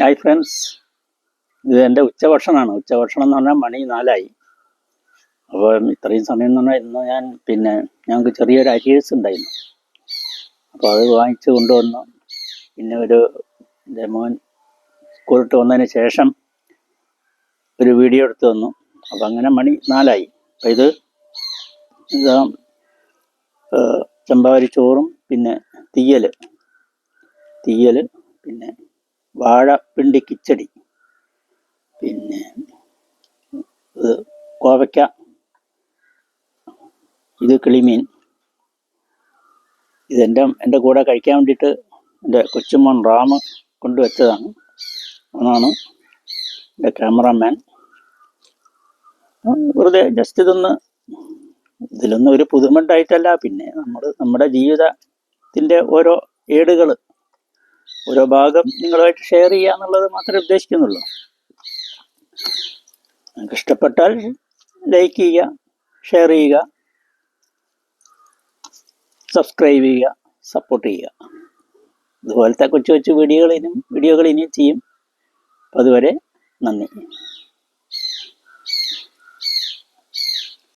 Hi friends. ഇത് എന്റെ ഉച്ചഭക്ഷണമാണ്. ഉച്ചഭക്ഷണം എന്ന് പറഞ്ഞാൽ മണി നാലായി. അപ്പോൾ ഇത്രയും സമയം എന്ന് പറഞ്ഞാൽ ഇന്ന് ഞാൻ പിന്നെ ഞങ്ങൾക്ക് ചെറിയൊരു അരിയേഴ്സ് ഉണ്ടായിരുന്നു. അപ്പോൾ അത് വാങ്ങിച്ച് കൊണ്ടുവന്നു. പിന്നെ ഒരു എന്റെ മോൻ സ്കൂളിട്ട് വന്നതിന് ശേഷം ഒരു വീഡിയോ എടുത്തു തന്നു. അപ്പോൾ അങ്ങനെ മണി നാലായി. അപ്പോൾ ഇത് ഇതാ ചെമ്പാവരി ചോറും പിന്നെ തീയൽ തീയൽ പിന്നെ വാഴപ്പിണ്ടി കിച്ചടി. പിന്നെ കോവയ്ക്ക. ഇത് കിളിമീൻ. ഇതെന്റെ എന്റെ കൂടെ കഴിക്കാൻ വേണ്ടിയിട്ട് എന്റെ കൊച്ചുമോൻ റാം കൊണ്ടുവച്ചതാണ് ഒന്നാണ് എന്റെ ക്യാമറാമാൻ. വെറുതെ ജസ്റ്റ് ഇതൊന്ന് ഇതിലൊന്നും ഒരു പുതുമുണ്ടായിട്ടല്ല പിന്നെ നമ്മൾ നമ്മുടെ ജീവിതത്തിന്റെ ഓരോ ഏടുകൾ ഓരോ ഭാഗം നിങ്ങളുമായിട്ട് ഷെയർ ചെയ്യുക എന്നുള്ളത് മാത്രമേ ഉദ്ദേശിക്കുന്നുള്ളൂ. നിങ്ങൾക്ക് ഇഷ്ടപ്പെട്ടാൽ ലൈക്ക് ചെയ്യുക ഷെയർ ചെയ്യുക സബ്സ്ക്രൈബ് ചെയ്യുക സപ്പോർട്ട് ചെയ്യുക. ഇതുപോലത്തെ കൊച്ചു കൊച്ചു വീഡിയോകൾ ഇനിയും വീഡിയോകൾ ഇനിയും ചെയ്യും. അതുവരെ നന്ദി.